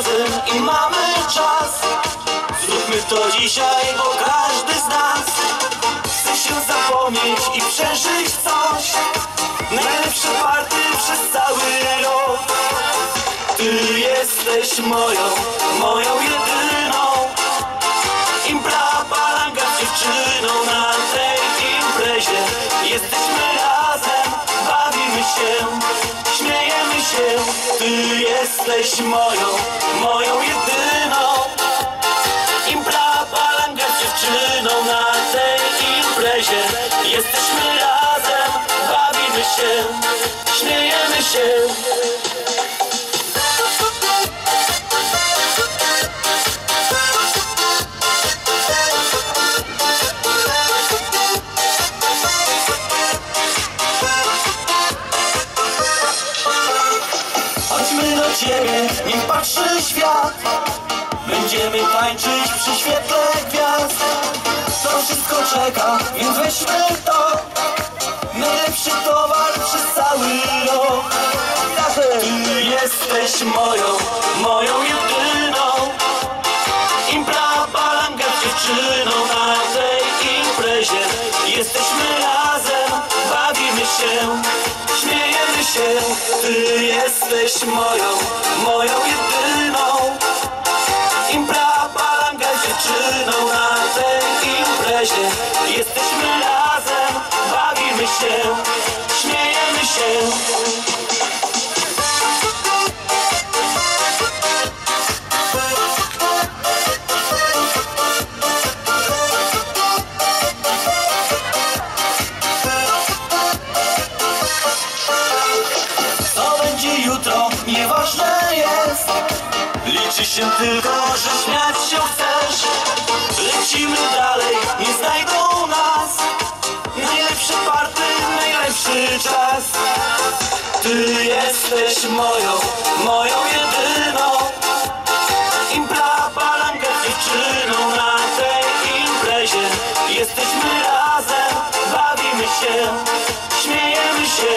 Razem i mamy czas. Zróbmy to dzisiaj, bo każdy z nas Chce się zapomnieć i przeżyć coś. Najlepsze party przez cały rok. Ty jesteś moją, moją jedyną. Impra palanga dziewczyną na tej imprezie. Jesteśmy razem, bawimy się, Ty jesteś moją, moją jedyną. Impra palanga dziewczyną na tej imprezie. Jesteśmy razem, bawimy się, śmiejemy się Ciebie, niech patrzy świat. Będziemy tańczyć przy świetle gwiazd. To wszystko czeka, więc weźmy to. Najlepszy towar przez cały rok. Ty jesteś moją, moją jedyną. Impra balanga dziewczyną. Na tej imprezie Jesteśmy razem, bawimy się Ty jesteś moją, moją jedyną Liczy się tylko, że śmiać się chcesz. Lecimy dalej, nie znajdą nas. Najlepsze party, najlepszy czas. Ty jesteś moją, moją jedyną. Impra balanga dziewczyną na tej imprezie. Jesteśmy razem, bawimy się, śmiejemy się.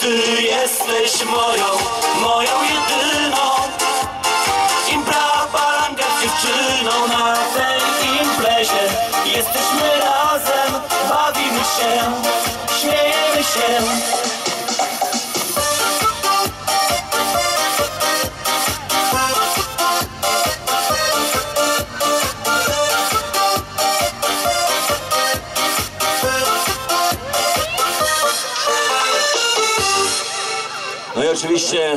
Ty jesteś moją, moją jedyną dziewczyną na tej imprezie. Jesteśmy razem, bawimy się, śmiejemy się. No i oczywiście